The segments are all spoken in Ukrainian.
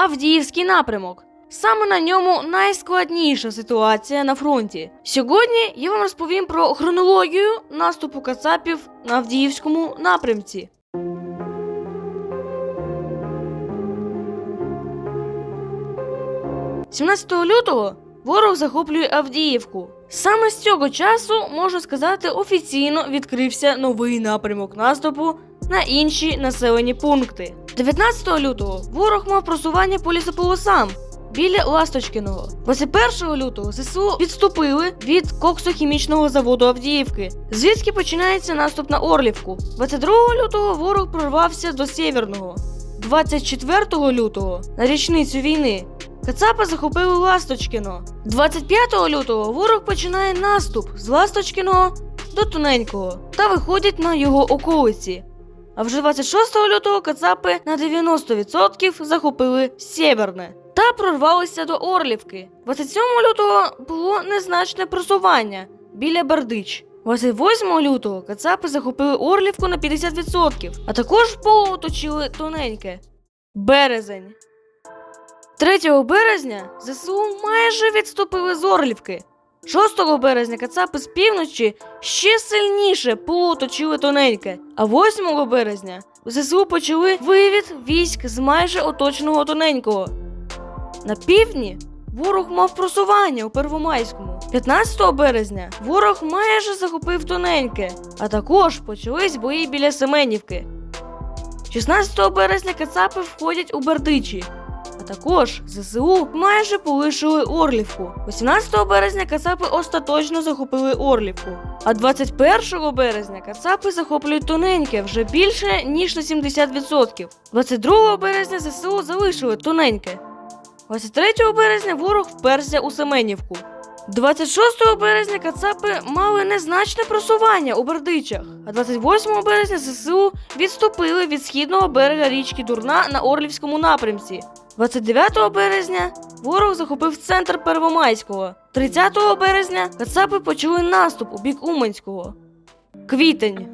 Авдіївський напрямок. Саме на ньому найскладніша ситуація на фронті. Сьогодні я вам розповім про хронологію наступу кацапів на Авдіївському напрямці. 17 лютого ворог захоплює Авдіївку. Саме з цього часу, можна сказати, офіційно відкрився новий напрямок наступу на інші населені пункти. 19 лютого ворог мав просування по лісополосам біля Ласточкиного. 21 лютого ЗСУ відступили від коксохімічного заводу Авдіївки, звідки починається наступ на Орлівку. 22 лютого ворог прорвався до Сєвєрного. 24 лютого на річницю війни Кацапи захопили Ласточкіно. 25 лютого ворог починає наступ з Ласточкіного до Тоненького та виходять на його околиці. А вже 26 лютого Кацапи на 90% захопили Сєверне та прорвалися до Орлівки. 27 лютого було незначне просування біля Бердич. 28 лютого Кацапи захопили Орлівку на 50%, а також в полу оточили Тоненьке. Березень. 3 березня ЗСУ майже відступили з Орлівки. 6 березня Кацапи з півночі ще сильніше полуоточили тоненьке, а 8 березня ЗСУ почали вивід військ з майже оточеного тоненького. На півдні ворог мав просування у Первомайському. 15 березня ворог майже захопив тоненьке, а також почались бої біля Семенівки. 16 березня Кацапи входять у Бердичі. А також ЗСУ майже полишили Орлівку. 18 березня Кацапи остаточно захопили Орлівку. А 21 березня Кацапи захоплюють тоненьке вже більше ніж на 70%. 22 березня ЗСУ залишили тоненьке. 23 березня ворог вперся у Семенівку. 26 березня Кацапи мали незначне просування у Бердичах, а 28 березня ЗСУ відступили від східного берега річки Дурна на Орлівському напрямці. 29 березня ворог захопив центр Первомайського. 30 березня Кацапи почали наступ у бік Уманського. Квітень.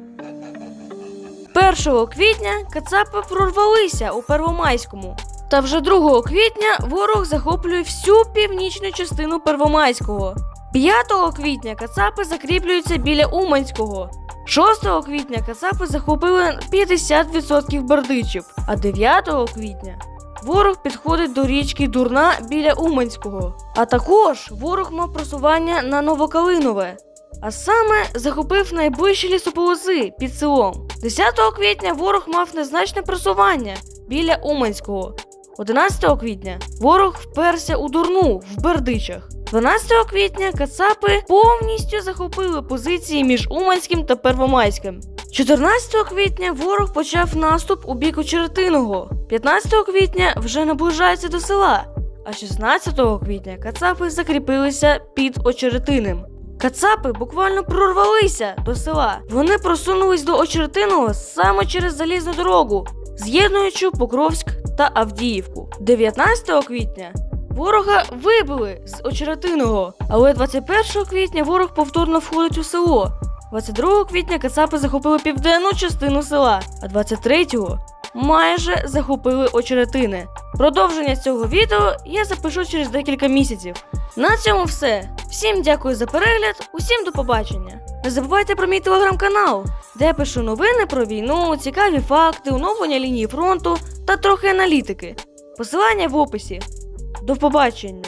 1 квітня Кацапи прорвалися у Первомайському. Та вже 2 квітня ворог захоплює всю північну частину Первомайського. 5 квітня Кацапи закріплюються біля Уманського. 6 квітня Кацапи захопили 50% бердичів, а 9 квітня ворог підходить до річки Дурна біля Уманського. А також ворог мав просування на Новокалинове, а саме захопив найближчі лісополоси під селом. 10 квітня ворог мав незначне просування біля Уманського. 11 квітня ворог вперся у дурну в Бердичах. 12 квітня Кацапи повністю захопили позиції між Уманським та Первомайським. 14 квітня ворог почав наступ у бік Очеретиного. 15 квітня вже наближається до села. А 16 квітня Кацапи закріпилися під Очеретиним. Кацапи буквально прорвалися до села. Вони просунулись до Очеретиного саме через залізну дорогу, з'єднуючи Покровськ та Авдіївку. 19 квітня ворога вибили з Очеретиного, але 21 квітня ворог повторно входить у село. 22 квітня Кацапи захопили південну частину села, а 23-го майже захопили очеретини. Продовження цього відео я запишу через декілька місяців. На цьому все. Всім дякую за перегляд, усім до побачення. Не забувайте про мій телеграм-канал, де я пишу новини про війну, цікаві факти, оновлення лінії фронту та трохи аналітики. Посилання в описі. До побачення!